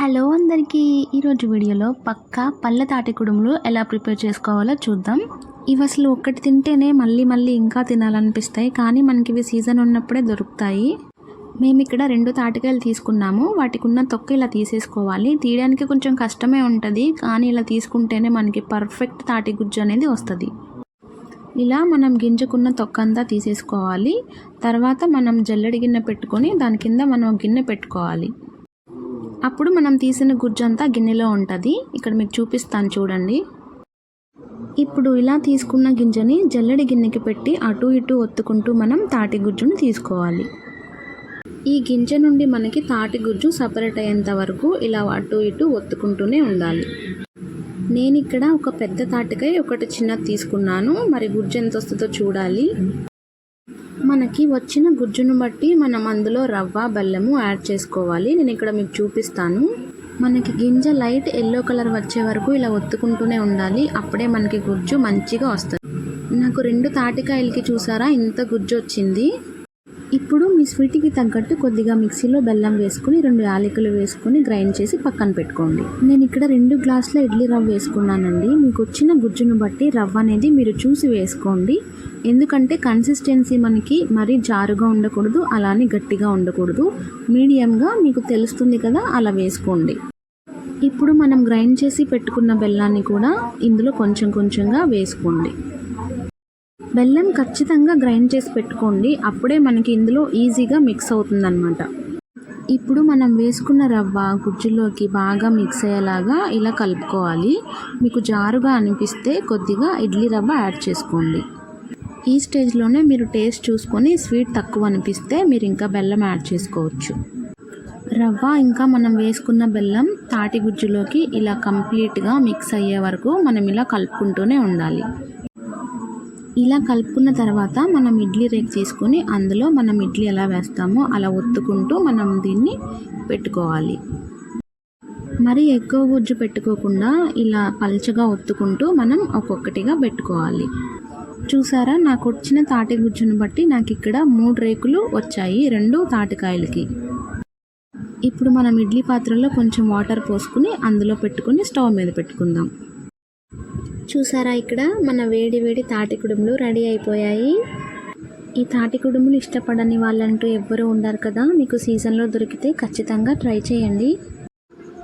Hello అందరికీ ఈరోజు వీడియోలో పక్కా పళ్ళ తాటి కుడుములు ఎలా ప్రిపేర్ చేసుకోవాలో చూద్దాం. ఇవి అసలు ఒక్కటి తింటేనే మళ్ళీ మళ్ళీ ఇంకా తినాలనిపిస్తాయి కానీ మనకి ఇవి సీజన్ ఉన్నప్పుడే దొరుకుతాయి. మేము ఇక్కడ రెండు తాటికాయలు తీసుకున్నాము వాటికి ఉన్న తొక్క ఇలా తీసేసుకోవాలి. తీయడానికి కొంచెం కష్టమే ఉంటుంది కానీ ఇలా తీసుకుంటేనే మనకి పర్ఫెక్ట్ తాటి గుజ్జు అనేది వస్తుంది. ఇలా మనం గింజకున్న తొక్క అంతా తీసేసుకోవాలి. తర్వాత మనం జల్లడి గిన్నె పెట్టుకొని దాని కింద మనం గిన్నె పెట్టుకోవాలి. అప్పుడు మనం తీసిన గుజ్జు అంతా గిన్నెలో ఉంటుంది. ఇక్కడ మీకు చూపిస్తాను చూడండి. ఇప్పుడు ఇలా తీసుకున్న గింజని జల్లెడి గిన్నెకి పెట్టి అటు ఇటు ఒత్తుకుంటూ మనం తాటి గుజ్జును తీసుకోవాలి. ఈ గింజ నుండి మనకి తాటి గుజ్జు సపరేట్ అయ్యేంత వరకు ఇలా అటు ఇటు ఒత్తుకుంటూనే ఉండాలి. నేను ఇక్కడ ఒక పెద్ద తాటికై ఒకటి చిన్నది తీసుకున్నాను. మరి గుజ్జు ఎంత వస్తుందో చూడాలి. మనకి వచ్చిన గుజ్జును బట్టి మనం అందులో రవ్వ బెల్లము యాడ్ చేసుకోవాలి. నేను ఇక్కడ మీకు చూపిస్తాను. మనకి గింజ లైట్ ఎల్లో కలర్ వచ్చే వరకు ఇలా ఒత్తుకుంటూనే ఉండాలి. అప్పుడే మనకి గుజ్జు మంచిగా వస్తుంది. నాకు రెండు తాటికాయలకి చూసారా? ఇంత గుజ్జు వచ్చింది. ఇప్పుడు మీ స్వీట్కి తగ్గట్టు కొద్దిగా మిక్సీలో బెల్లం వేసుకుని రెండు యాలకులు వేసుకుని గ్రైండ్ చేసి పక్కన పెట్టుకోండి. నేను ఇక్కడ రెండు గ్లాసుల ఇడ్లీ రవ్వ వేసుకున్నానండి. మీకు వచ్చిన గుజ్జును బట్టి రవ్వ అనేది మీరు చూసి వేసుకోండి. ఎందుకంటే కన్సిస్టెన్సీ మనకి మరీ జారుగా ఉండకూడదు అలానే గట్టిగా ఉండకూడదు. మీడియంగా మీకు తెలుస్తుంది కదా అలా వేసుకోండి. ఇప్పుడు మనం గ్రైండ్ చేసి పెట్టుకున్న బెల్లాన్ని కూడా ఇందులో కొంచెం కొంచెంగా వేసుకోండి. బెల్లం ఖచ్చితంగా గ్రైండ్ చేసి పెట్టుకోండి. అప్పుడే మనకి ఇందులో ఈజీగా మిక్స్ అవుతుందన్నమాట. ఇప్పుడు మనం వేసుకున్న రవ్వ గుజ్జులోకి బాగా మిక్స్ అయ్యేలాగా ఇలా కలుపుకోవాలి. మీకు జారుగా అనిపిస్తే కొద్దిగా ఇడ్లీ రవ్వ యాడ్ చేసుకోండి. ఈ స్టేజ్లోనే మీరు టేస్ట్ చూసుకొని స్వీట్ తక్కువ అనిపిస్తే మీరు ఇంకా బెల్లం యాడ్ చేసుకోవచ్చు. రవ్వ ఇంకా మనం వేసుకున్న బెల్లం తాటి గుజ్జులోకి ఇలా కంప్లీట్గా మిక్స్ అయ్యే వరకు మనం ఇలా కలుపుకుంటూనే ఉండాలి. ఇలా కలుపుకున్న తర్వాత మనం ఇడ్లీ రేక్ తీసుకొని అందులో మనం ఇడ్లీ ఎలా వేస్తామో అలా ఒత్తుకుంటూ మనం దీన్ని పెట్టుకోవాలి. మరి ఎక్కువ గుజ్జు పెట్టుకోకుండా ఇలా పల్చగా ఒత్తుకుంటూ మనం ఒక్కొక్కటిగా పెట్టుకోవాలి. చూసారా? నాకు వచ్చిన తాటి గుజ్జును బట్టి నాకు ఇక్కడ మూడు రేకులు వచ్చాయి రెండు తాటికాయలకి. ఇప్పుడు మనం ఇడ్లీ పాత్రలో కొంచెం వాటర్ పోసుకుని అందులో పెట్టుకుని స్టవ్ మీద పెట్టుకుందాం. చూసారా ఇక్కడ? మన వేడి వేడి తాటి కుడుములు రెడీ అయిపోయాయి. ఈ తాటి కుడుములు ఇష్టపడని వాళ్ళంటూ ఎవ్వరూ ఉండరు కదా. మీకు సీజన్లో దొరికితే ఖచ్చితంగా ట్రై చేయండి.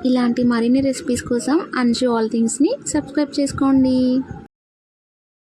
ఇలాంటి మరిన్ని రెసిపీస్ కోసం అన్షు ఆల్ థింగ్స్ని సబ్స్క్రైబ్ చేసుకోండి.